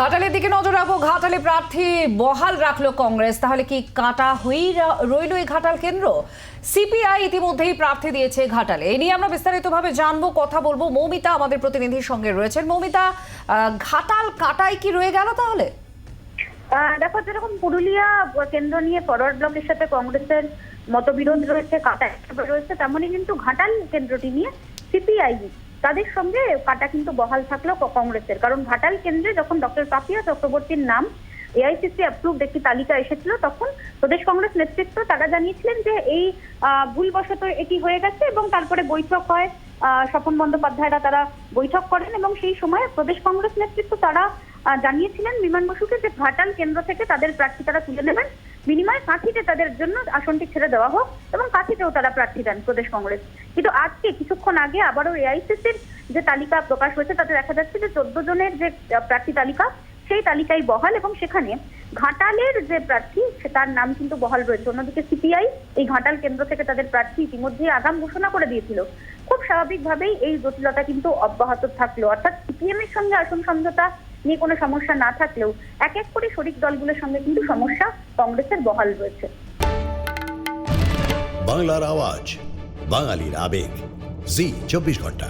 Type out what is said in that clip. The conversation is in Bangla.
ঘাটালের দিকে নজর রাখব ঘাটালে প্রার্থী বহাল রাখল কংগ্রেস। তাহলে কি কাটা হয়েই রইল এই ঘাটাল কেন্দ্র? সিপিআই ইতিমধ্যেই প্রার্থী দিয়েছে ঘাটালে। এই নিয়ে আমরা বিস্তারিতভাবে জানব, কথা বলব। মৌমিতা আমাদের প্রতিনিধির সঙ্গে রয়েছেন। মৌমিতা ঘাটাল কাটাই কি রয়ে গেল তাহলে? দেখো, যেরকম পুরুলিয়া কেন্দ্র নিয়ে ফরওয়ার্ড ব্লকের সাথে কংগ্রেসের মতবিরোধ রয়েছে কাটা রয়েছে, তেমনই কিন্তু ঘাটাল কেন্দ্রটি নিয়ে সিপিআই তাদের সঙ্গে কাটা কিন্তু বহাল থাকল কংগ্রেসের। কারণ ভাটাল কেন্দ্রে যখন ডক্টর পাপিয়া চক্রবর্তীর নাম এআইসিসি অ্যাপ্রুভড একটি তালিকা এসেছিল, তখন প্রদেশ কংগ্রেস নেতৃত্ব তারা জানিয়েছিলেন যে এই ভুলবশত এটি হয়ে গেছে এবং তারপরে বৈঠক হয়। স্বপন বন্দ্যোপাধ্যায়রা তারা বৈঠক করেন এবং সেই সময় প্রদেশ কংগ্রেস নেতৃত্ব তারা জানিয়েছিলেন বিমান বসুকে যে ঘাটাল কেন্দ্র থেকে তাদের প্রার্থী তারা তুলে নেবেন বিনিময়ে কাঁথিতে তাদের জন্য আসনটি ছেড়ে দেওয়া হোক এবং কাঁথিতেও তারা প্রার্থী দেন প্রদেশ কংগ্রেস। কিন্তু আজকে কিছুক্ষণ আগে আবারও এআইসিসির যে তালিকা প্রকাশ হয়েছে, তাতে দেখা যাচ্ছে যে চোদ্দ জনের যে প্রার্থী তালিকা, সেই তালিকাই বহাল এবং সেখানে ঘাটালের যে প্রার্থী, সে তার নাম কিন্তু বহাল রয়েছে। অন্যদিকে সিপিআই এই ঘাটাল কেন্দ্র থেকে তাদের প্রার্থী ইতিমধ্যেই আগাম ঘোষণা করে দিয়েছিল। খুব স্বাভাবিকভাবেই এই জটিলতা কিন্তু অব্যাহত থাকল। অর্থাৎ সিপিএম এর সঙ্গে আসন সমঝোতা নিয়ে কোনো সমস্যা না থাকলেও এক এক করে শরিক দলগুলোর সঙ্গে কিন্তু সমস্যা কংগ্রেসের বহাল রয়েছে। বাংলার আওয়াজ, বাঙালির আবেগ। জি, চব্বিশ ঘণ্টা।